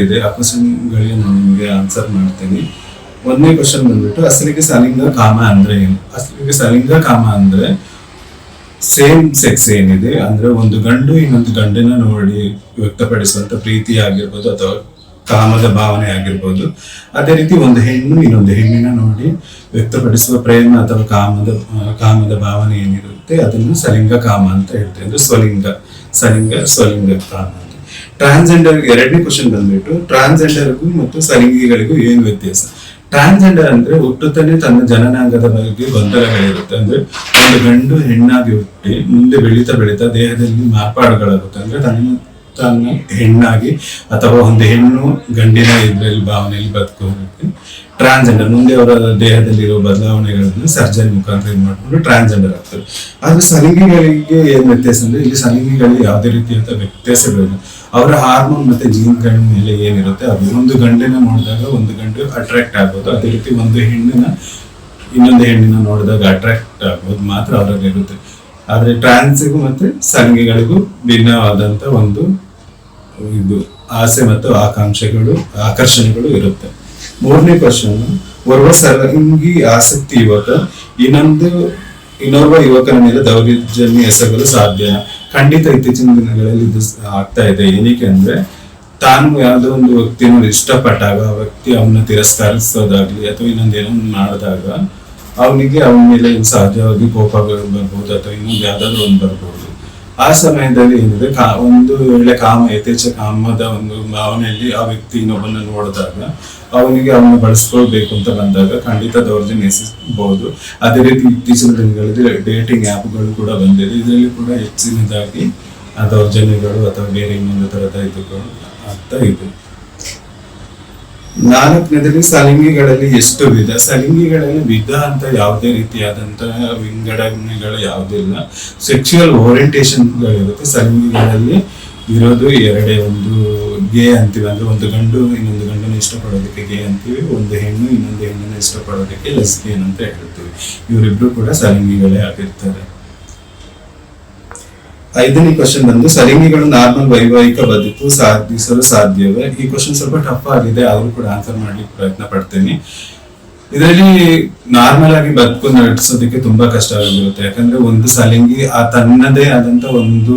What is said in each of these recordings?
ಇದೆ. ಆ ಕ್ವಶನ್ಗಳಿಗೆ ನಾನು ನಿಮಗೆ ಆನ್ಸರ್ ಮಾಡ್ತೀನಿ. ಒಂದನೇ ಕ್ವಶನ್ ಬಂದ್ಬಿಟ್ಟು, ಅಸಲಿಗೆ ಸಲಿಂಗ ಕಾಮ ಅಂದ್ರೆ ಏನು? ಅಸಲಿಗೆ ಸಲಿಂಗ ಕಾಮ ಅಂದ್ರೆ ಸೇಮ್ ಸೆಕ್ಸ್ ಏನಿದೆ, ಅಂದ್ರೆ ಒಂದು ಗಂಡು ಇನ್ನೊಂದು ಗಂಡನ ನೋಡಿ ವ್ಯಕ್ತಪಡಿಸುವಂತ ಪ್ರೀತಿ ಆಗಿರ್ಬೋದು ಅಥವಾ ಕಾಮದ ಭಾವನೆ ಆಗಿರ್ಬೋದು. ಅದೇ ರೀತಿ ಒಂದು ಹೆಣ್ಣು ಇನ್ನೊಂದು ಹೆಣ್ಣಿನ ನೋಡಿ ವ್ಯಕ್ತಪಡಿಸುವ ಪ್ರೇಮ ಅಥವಾ ಕಾಮದ ಕಾಮದ ಭಾವನೆ ಏನಿರುತ್ತೆ, ಅದನ್ನು ಸಲಿಂಗ ಕಾಮ ಅಂತ ಹೇಳ್ತೇವೆ. ಅಂದ್ರೆ ಸ್ವಲಿಂಗ. ಸಲಿಂಗ, ಸ್ವಲಿಂಗ ಕಾಮ. ಟ್ರಾನ್ಸ್ಜೆಂಡರ್ ಎರಡನೇ ಕ್ವಶನ್ ಬಂದ್ಬಿಟ್ಟು ಟ್ರಾನ್ಸ್ಜೆಂಡರ್ಗೂ ಮತ್ತು ಸಲಿಂಗಿಗಳಿಗೂ ಏನು ವ್ಯತ್ಯಾಸ? ಟ್ರಾನ್ಸ್ಜೆಂಡರ್ ಅಂದ್ರೆ ಹುಟ್ಟುತ್ತಾನೆ ತನ್ನ ಜನನಾಂಗದ ಬಗ್ಗೆ ಗೊಂದಲಗಳಿರುತ್ತೆ. ಅಂದ್ರೆ ಒಂದು ಗಂಡು ಹೆಣ್ಣಾಗಿ ಹುಟ್ಟಿ, ಮುಂದೆ ಬೆಳೀತಾ ಬೆಳೀತಾ ದೇಹದಲ್ಲಿ ಮಾರ್ಪಾಡುಗಳಾಗುತ್ತೆ. ಅಂದ್ರೆ ತನ್ನ ತನ್ನ ಹೆಣ್ಣಾಗಿ ಅಥವಾ ಒಂದು ಹೆಣ್ಣು ಗಂಡಿನ ಇದರಲ್ಲಿ ಭಾವನೆಯಲ್ಲಿ ಬದುಕೋದಕ್ಕೆ ಟ್ರಾನ್ಸ್ಜೆಂಡರ್ ಮುಂದೆ ಅವರ ದೇಹದಲ್ಲಿರುವ ಬದಲಾವಣೆಗಳನ್ನು ಸರ್ಜರಿ ಮುಖಾಂತರ ಇದು ಮಾಡಿಕೊಂಡು ಟ್ರಾನ್ಸ್ಜೆಂಡರ್ ಆಗ್ತಾರೆ. ಆದ್ರೆ ಸಲಿಂಗಿಗಳಿಗೆ ಏನ್ ವ್ಯತ್ಯಾಸ ಅಂದ್ರೆ ಇಲ್ಲಿ ಸಲಿಂಗಿಗಳಿಗೆ ಯಾವುದೇ ರೀತಿಯಾದ ವ್ಯತ್ಯಾಸಗಳಿಲ್ಲ. ಅವರ ಹಾರ್ಮೋನ್ ಮತ್ತೆ ಜೀನ್ಗಳ ಮೇಲೆ ಏನಿರುತ್ತೆ? ಅದು ಒಂದು ಗಂಡಿನ ನೋಡಿದಾಗ ಒಂದು ಗಂಡು ಅಟ್ರಾಕ್ಟ್ ಆಗ್ಬೋದು. ಅದೇ ರೀತಿ ಒಂದು ಹೆಣ್ಣಿನ, ಇನ್ನೊಂದು ಹೆಣ್ಣಿನ ನೋಡಿದಾಗ ಅಟ್ರಾಕ್ಟ್ ಆಗ್ಬೋದು ಮಾತ್ರ ಅವರಲ್ಲಿ ಇರುತ್ತೆ ಆದ್ರೆ ಟ್ರಾನ್ಸ್ಗೂ ಮತ್ತೆ ಸಲಿಂಗಿಗಳಿಗೂ ಭಿನ್ನವಾದಂತ ಒಂದು ಇದು ಆಸೆ ಮತ್ತು ಆಕಾಂಕ್ಷೆಗಳು, ಆಕರ್ಷಣೆಗಳು ಇರುತ್ತೆ. ಮೂರನೇ ಕ್ವಶನ್ ಓರ್ವ ಸರಂಗಿ ಆಸಕ್ತಿ ಯುವಕ, ಇನ್ನೊಂದು, ಇನ್ನೋರ್ವ ಯುವಕನ ಮೇಲೆ ದೌರ್ಜನ್ಯ ಎಸಗಲು ಸಾಧ್ಯ. ಖಂಡಿತ ಇತ್ತೀಚಿನ ದಿನಗಳಲ್ಲಿ ಇದು ಆಗ್ತಾ ಇದೆ. ಏನಕ್ಕೆ ಅಂದ್ರೆ, ತಾನು ಯಾವುದೋ ಒಂದು ವ್ಯಕ್ತಿಯನ್ನು ಇಷ್ಟಪಟ್ಟಾಗ, ಆ ವ್ಯಕ್ತಿ ಅವನ್ನ ತಿರಸ್ಕರಿಸೋದಾಗ್ಲಿ ಅಥವಾ ಇನ್ನೊಂದು ಏನೋ ಮಾಡಿದಾಗ, ಅವನಿಗೆ ಅವನ ಮೇಲೆ ಸಹಜವಾಗಿ ಕೋಪಗಳು ಬರ್ಬೋದು ಅಥವಾ ಇನ್ನೊಂದು ಯಾವ್ದಾದ್ರು ಒಂದು ಬರ್ಬೋದು ಆ ಸಮಯದಲ್ಲಿ ಏನಿದೆ ಕಾ, ಒಂದು ವೇಳೆ ಕಾಮ, ಯಥೇಚ್ಛ ಕಾಮದ ಒಂದು ಭಾವನೆಯಲ್ಲಿ ಆ ವ್ಯಕ್ತಿ ಇನ್ನೊಬ್ಬನ ನೋಡಿದಾಗ ಅವನಿಗೆ ಅವನು ಬಳಸ್ಕೊಳ್ಬೇಕು ಅಂತ ಬಂದಾಗ ಖಂಡಿತ ದೌರ್ಜನ್ಯ ಎಸಬಹುದು ಅದೇ ರೀತಿ ಇತ್ತೀಚಿನ ದಿನಗಳಲ್ಲಿ ಡೇಟಿಂಗ್ ಆ್ಯಪ್ಗಳು ಕೂಡ ಬಂದಿದೆ. ಇದರಲ್ಲಿ ಕೂಡ ಹೆಚ್ಚಿನದಾಗಿ ಆ ದೌರ್ಜನ್ಯಗಳು ಅಥವಾ ಬೇರೆ ಇನ್ನೊಂದು ತರದ ಇದುಗಳು ಆಗ್ತಾ ಇದೆ. ನಾಲ್ಕನೇದಲ್ಲಿ ಸಲಿಂಗಿಗಳಲ್ಲಿ ಎಷ್ಟು ವಿಧ? ಸಲಿಂಗಿಗಳಲ್ಲಿ ವಿಧ ಅಂತ ಯಾವುದೇ ರೀತಿಯಾದಂತಹ ವಿಂಗಡಣೆಗಳು ಯಾವುದಿಲ್ಲ ಸೆಕ್ಷುವಲ್ ಓರಿಯಂಟೇಷನ್ಗಳಿರುತ್ತೆ ಸಲಿಂಗಿಗಳಲ್ಲಿ ಇರೋದು ಎರಡೇ ಒಂದು ಗೇ ಅಂತೀವಿ. ಅಂದ್ರೆ ಒಂದು ಗಂಡು, ಇನ್ನೊಂದು ಗಂಡನ ಇಷ್ಟಪಡೋದಕ್ಕೆ ಗೇ ಅಂತೀವಿ. ಒಂದು ಹೆಣ್ಣು, ಇನ್ನೊಂದು ಹೆಣ್ಣನ್ನು ಇಷ್ಟಪಡೋದಕ್ಕೆ ಲೆಸ್ಬಿಯನ್ ಅಂತ ಹೇಳ್ತೀವಿ. ಇವರಿಬ್ರು ಕೂಡ ಸಲಿಂಗಿಗಳೇ ಆಗಿರ್ತಾರೆ. ಐದನೇ ಕ್ವಶನ್ ಬಂದು ಸಲಿಂಗಿಗಳು ನಾರ್ಮಲ್ ವೈವಾಹಿಕ ಬದುಕು ಸಾಧಿಸಲು ಸಾಧ್ಯವೇ? ಈ ಕ್ವಶನ್ ಸ್ವಲ್ಪ ಟಫ್ ಆಗಿದೆ, ಆದರೂ ಕೂಡ ಆನ್ಸರ್ ಮಾಡ್ಲಿಕ್ಕೆ ಪ್ರಯತ್ನ ಪಡ್ತೇನೆ. ಇದರಲ್ಲಿ ನಾರ್ಮಲ್ ಆಗಿ ಬದುಕು ನಡೆಸೋದಕ್ಕೆ ತುಂಬಾ ಕಷ್ಟ ಆಗಿರುತ್ತೆ ಯಾಕಂದ್ರೆ ಒಂದು ಸಲಿಂಗಿ ಆ ತನ್ನದೇ ಆದಂತ ಒಂದು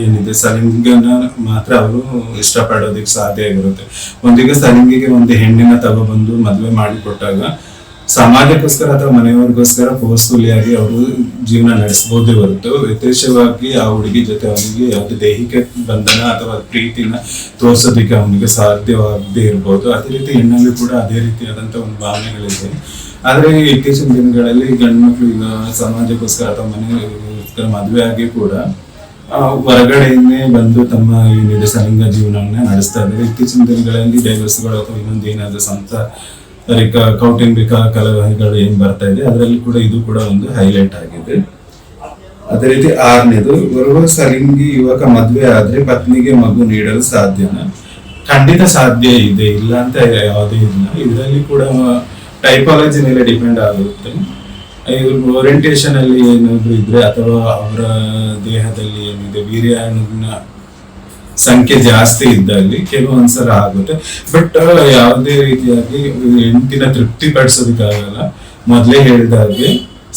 ಏನಿದೆ ಸಲಿಂಗನ ಮಾತ್ರ ಅವರು ಇಷ್ಟಪಡೋದಕ್ಕೆ ಸಾಧ್ಯ ಆಗಿರುತ್ತೆ. ಒಂದೀಗ ಸಲಿಂಗಿಗೆ ಒಂದು ಹೆಣ್ಣಿನ ತಗೊಬಂದು ಮದುವೆ ಮಾಡಿಕೊಟ್ಟಾಗ ಸಮಾಜಕ್ಕೋಸ್ಕರ ಅಥವಾ ಮನೆಯವ್ರಿಗೋಸ್ಕರ ಫೋರ್ಸ್ಫುಲಿ ಆಗಿ ಅವರು ಜೀವನ ನಡೆಸಬಹುದೇ ಹೊರತು ಯಥೇಚ್ಛವಾಗಿ ಆ ಹುಡುಗಿ ಜೊತೆ ಅವನಿಗೆ ಯಾವುದೇ ದೈಹಿಕ ಬಂಧನ ಅಥವಾ ಪ್ರೀತಿನ ತೋರಿಸೋದಕ್ಕೆ ಅವನಿಗೆ ಸಾಧ್ಯವಾಗದೇ ಇರ್ಬೋದು. ಅದೇ ರೀತಿ ಹೆಣ್ಣಲ್ಲಿ ಕೂಡ ಅದೇ ರೀತಿಯಾದಂತ ಒಂದು ಭಾವನೆಗಳಿದೆ. ಆದರೆ ಇತ್ತೀಚಿನ ದಿನಗಳಲ್ಲಿ ಗಂಡು ಮಕ್ಕಳು ಈಗ ಸಮಾಜಕ್ಕೋಸ್ಕರ ಅಥವಾ ಮನೆಗೋಸ್ಕರ ಮದುವೆ ಆಗಿ ಕೂಡ ಆ, ಹೊರಗಡೆಯಿಂದನೇ ಬಂದು ತಮ್ಮ ಏನಿದೆ ಸಲಿಂಗ ಜೀವನವನ್ನ ನಡೆಸ್ತಾ ಇದ್ದಾರೆ. ಇತ್ತೀಚಿನ ದಿನಗಳಲ್ಲಿ ಡೈವರ್ಸ್ಗಳು ಅಥವಾ ಇನ್ನೊಂದು ಏನಾದ್ರೂ ಸಂಸಾರಿಕ ಕೌಟುಂಬಿಕ ಕಲಹಗಳು ಏನ್ ಬರ್ತಾ ಇದೆ, ಅದರಲ್ಲಿ ಕೂಡ ಇದು ಕೂಡ ಒಂದು ಹೈಲೈಟ್ ಆಗಿದೆ. ಅದೇ ರೀತಿ ಆರನೇದು ಓರ್ವ ಸಲಿಂಗಿ ಯುವಕ ಮದುವೆ ಆದ್ರೆ ಪತ್ನಿಗೆ ಮಗು ನೀಡಲು ಸಾಧ್ಯನಾ? ಖಂಡಿತ ಸಾಧ್ಯ ಇದೆ ಇಲ್ಲ ಅಂತ ಯಾವುದೇ ಇಲ್ಲ. ಇದರಲ್ಲಿ ಕೂಡ ಟೈಪಾಲಜಿ ಮೇಲೆ ಡಿಪೆಂಡ್ ಆಗುತ್ತೆ. ಇವ್ರ ಓರಿಯಂಟೇಷನ್ ಅಲ್ಲಿ ಏನಾದ್ರು ಇದ್ರೆ ಅಥವಾ ಅವರ ದೇಹದಲ್ಲಿ ಏನಿದೆ, ವೀರ್ಯಾಣುವಿನ ಸಂಖ್ಯೆ ಜಾಸ್ತಿ ಇದ್ದಲ್ಲಿ ಕೆಲವೊಂದ್ಸಲ ಆಗುತ್ತೆ. ಬಟ್ ಯಾವುದೇ ರೀತಿಯಾಗಿ ಹೆಂಡತಿನ ತೃಪ್ತಿ ಪಡಿಸೋದಕ್ಕಾಗಲ್ಲ ಮೊದಲೇ ಹೇಳಿದಾಗೆ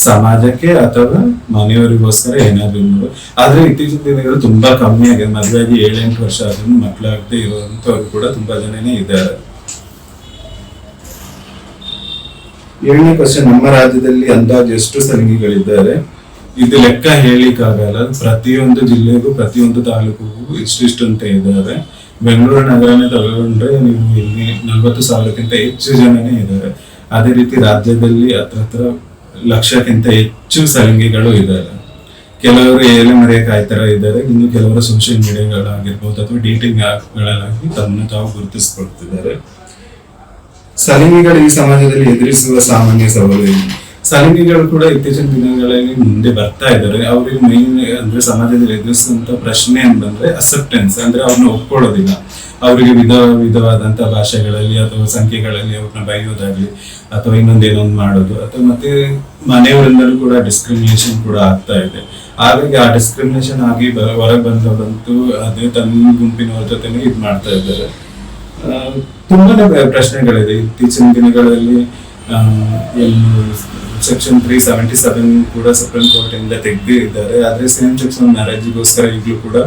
ಸಮಾಜಕ್ಕೆ ಅಥವಾ ಮನೆಯವರಿಗೋಸ್ಕರ ಏನಾದ್ರು ಆದ್ರೆ ಇತ್ತೀಚಿನ ದಿನಗಳು ತುಂಬಾ ಕಮ್ಮಿ ಆಗಿದೆ. ಮದ್ವೆ ಆಗಿ ಏಳೆಂಟು ವರ್ಷ ಆದ್ರೂ ಮಕ್ಕಳಾಗದೆ ಇರುವಂತವ್ರು ಕೂಡ ತುಂಬಾ ಜನನೇ ಇದ್ದಾರೆ. ಏಳನೇ ಕ್ವಶನ್ ನಮ್ಮ ರಾಜ್ಯದಲ್ಲಿ ಅಂದಾಜು ಎಷ್ಟು ಸಲಿಂಗಿಗಳಿದ್ದಾರೆ ಇದು ಲೆಕ್ಕ ಹೇಳಿಕ್ಕಾಗಲ್ಲ. ಪ್ರತಿಯೊಂದು ಜಿಲ್ಲೆಗೂ, ಪ್ರತಿಯೊಂದು ತಾಲೂಕಿಗೂ ಅಂತ ಇದ್ದಾರೆ. ಬೆಂಗಳೂರು ನಗರನೇ ತಗೊಂಡ್ರೆ ನೀವು ಇಲ್ಲಿ ನಲ್ವತ್ತು ಸಾವಿರಕ್ಕಿಂತ ಹೆಚ್ಚು ಜನನೇ ಇದ್ದಾರೆ. ಅದೇ ರೀತಿ ರಾಜ್ಯದಲ್ಲಿ ಹತ್ರ ಹತ್ರ ಲಕ್ಷಕ್ಕಿಂತ ಹೆಚ್ಚು ಸಲಿಂಗಿಗಳು ಇದ್ದಾರೆ. ಕೆಲವರು ಏಲೆ ಮರೆಯ ಕಾಯ್ತರ ಇದ್ದಾರೆ. ಇನ್ನು ಕೆಲವರು ಸೋಷಿಯಲ್ ಮೀಡಿಯಾಗಳಾಗಿರ್ಬೋದು ಅಥವಾ ಡೇಟಿಂಗ್ ಆ್ಯಪ್ಗಳಾಗಿ ತಮ್ಮನ್ನು ತಾವು ಗುರುತಿಸ್ಕೊಳ್ತಿದ್ದಾರೆ. ಸಲಿಂಗಿಗಳು ಈ ಸಮಾಜದಲ್ಲಿ ಎದುರಿಸುವ ಸಾಮಾನ್ಯ ಸವಾಲು ಏನು? ಸಲಿಂಗಿಗಳು ಕೂಡ ಇತ್ತೀಚಿನ ದಿನಗಳಲ್ಲಿ ಮುಂದೆ ಬರ್ತಾ ಇದ್ದಾರೆ. ಅವರಿಗೆ ಮೈನ್ ಅಂದ್ರೆ ಸಮಾಜದಲ್ಲಿ ಎದುರಿಸುವಂತ ಪ್ರಶ್ನೆ ಅಂತಂದ್ರೆ ಅಸೆಪ್ಟೆನ್ಸ್ ಅಂದ್ರೆ ಅವ್ರನ್ನ ಒಪ್ಕೊಳ್ಳೋದಿಲ್ಲ. ಅವರಿಗೆ ವಿಧ, ವಿಧವಾದಂತ ಭಾಷೆಗಳಲ್ಲಿ ಅಥವಾ ಸಂಖ್ಯೆಗಳಲ್ಲಿ ಅವ್ರನ್ನ ಬೈಯೋದಾಗ್ಲಿ, ಅಥವಾ ಇನ್ನೊಂದೇನೋ ಒಂದು ಮಾಡೋದು, ಅಥವಾ ಮತ್ತೆ ಮನೆಯವರಿಂದಲೂ ಕೂಡ ಡಿಸ್ಕ್ರಿಮಿನೇಷನ್ ಕೂಡ ಆಗ್ತಾ ಇದೆ. ಹಾಗಾಗಿ ಆ ಡಿಸ್ಕ್ರಿಮಿನೇಷನ್ ಆಗಿ ಹೊರಗೆ ಬಂದವರಂತೂ ಅದೇ ತನ್ನ ಗುಂಪಿನವ್ರ ಜೊತೆನೇ ಇದು ಮಾಡ್ತಾ ಇದ್ದಾರೆ. ತುಂಬಾನೇ ಪ್ರಶ್ನೆಗಳಿದೆ. ಇತ್ತೀಚಿನ ದಿನಗಳಲ್ಲಿ ಏನು ಸೆಕ್ಷನ್ ತ್ರೀ ಸೆವೆಂಟಿ ಸೆವೆನ್ ಕೂಡ ಸುಪ್ರೀಂ ಕೋರ್ಟ್ ಇಂದ ತೆಗೆದಿದ್ದಾರೆ. ಆದ್ರೆ ಸೇಮ್ ಸೆಕ್ಷನ್ ಮ್ಯಾರೇಜ್ಗೋಸ್ಕರ ಈಗಲೂ ಕೂಡ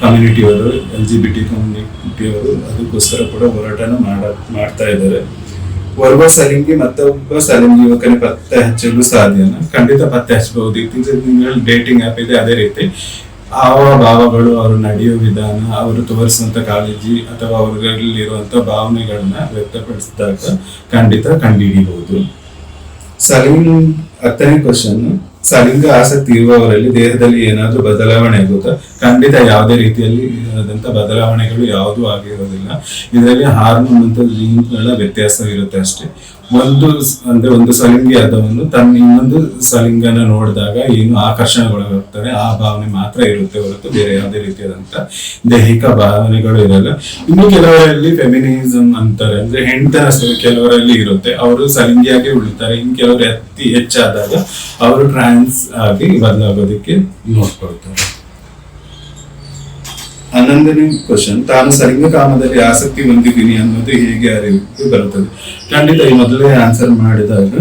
ಕಮ್ಯುನಿಟಿಯವರು ಎಲ್ ಜಿ ಬಿ ಟಿ ಕಮ್ಯುನಿಟಿಯವರು ಅದಕ್ಕೋಸ್ಕರ ಕೂಡ ಹೋರಾಟನ ಮಾಡ, ಮಾಡ್ತಾ ಇದ್ದಾರೆ. ಓರ್ವ ಸಲಿಂಗಿ ಮತ್ತೊಬ್ಬ ಸಲಿಂಗಿ ಯುವಕನ ಪತ್ತೆ ಹಚ್ಚಲು ಸಾಧ್ಯನ? ಖಂಡಿತ ಪತ್ತೆ ಹಚ್ಚಬಹುದು. ಇತ್ತೀಚಿನ ಡೇಟಿಂಗ್ ಆ್ಯಪ್ ಇದೆ ಅದೇ ರೀತಿ. ಹಾವ ಭಾವಗಳು ಅವರು ನಡೆಯುವ ವಿಧಾನ, ಅವರು ತೋರಿಸುವಂತ ಕಾಳಜಿ ಅಥವಾ ಅವರಲ್ಲಿರುವಂತ ಭಾವನೆಗಳನ್ನ ವ್ಯಕ್ತಪಡಿಸಿದಾಗ ಖಂಡಿತ ಕಂಡುಹಿಡಿಬಹುದು ಸಲಿಂಗ್ ಹತ್ತನೇ ಕ್ವಶನ್ ಸಲಿಂಗ ಆಸಕ್ತಿ ಇರುವವರಲ್ಲಿ ದೇಹದಲ್ಲಿ ಏನಾದ್ರೂ ಬದಲಾವಣೆ ಆಗುತ್ತಾ? ಖಂಡಿತ ಯಾವುದೇ ರೀತಿಯಲ್ಲಿ ಆದಂತ ಬದಲಾವಣೆಗಳು ಯಾವುದೂ ಆಗಿರೋದಿಲ್ಲ. ಇದರಲ್ಲಿ ಹಾರ್ಮೋನ್ ಅಂತ ಜೀನ್ಗಳ ವ್ಯತ್ಯಾಸವಿರುತ್ತೆ ಅಷ್ಟೇ. ಒಂದು ಅಂದ್ರೆ ಒಂದು ಸಲಿಂಗಿ ಆದವನು ತನ್ನ ಇನ್ನೊಂದು ಸಲಿಂಗನ ನೋಡಿದಾಗ ಏನು ಆಕರ್ಷಣೆಗೊಳಗಾಗ್ತಾರೆ ಆ ಭಾವನೆ ಮಾತ್ರ ಇರುತ್ತೆ ಹೊರತು ಬೇರೆ ಯಾವುದೇ ರೀತಿಯಾದಂತ ದೈಹಿಕ ಭಾವನೆಗಳು ಇರಲ್ಲ. ಇನ್ನು ಕೆಲವರಲ್ಲಿ ಫೆಮಿನಿಸಮ್ ಅಂತಾರೆ, ಅಂದ್ರೆ ಹೆಣ್ತನ ಸ- ಕೆಲವರಲ್ಲಿ ಇರುತ್ತೆ. ಅವರು ಸಲಿಂಗಿಯಾಗಿ ಉಳಿತಾರೆ. ಇನ್ನು ಕೆಲವರು ಅತಿ ಹೆಚ್ಚಾದಾಗ ಅವರು ಟ್ರಾನ್ಸ್ ಆಗಿ ಬದಲಾಗೋದಕ್ಕೆ ನೋಡ್ಕೊಳ್ತಾರೆ. ಹನ್ನೊಂದನೇ ಕ್ವಶನ್ ತಾನು ಸಲಿಂಗ ಕಾಮದಲ್ಲಿ ಆಸಕ್ತಿ ಹೊಂದಿದ್ದೀನಿ ಅನ್ನೋದು ಹೇಗೆ ಅರಿವಿಗೆ ಬರುತ್ತದೆ? ಖಂಡಿತ ಈ ಮೊದಲೇ ಆನ್ಸರ್ ಮಾಡಿದಾಗ,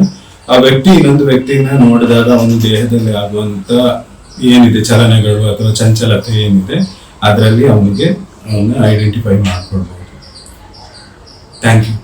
ಆ ವ್ಯಕ್ತಿ ಇನ್ನೊಂದು ವ್ಯಕ್ತಿನ ನೋಡಿದಾಗ ಅವನ ದೇಹದಲ್ಲಿ ಆಗುವಂತ ಏನಿದೆ, ಚಲನೆಗಳು ಅಥವಾ ಚಂಚಲತೆ ಏನಿದೆ, ಅದರಲ್ಲಿ ಅವನಿಗೆ ಅವನ್ನ ಐಡೆಂಟಿಫೈ ಮಾಡ್ಕೊಳ್ಬಹುದು. Thank you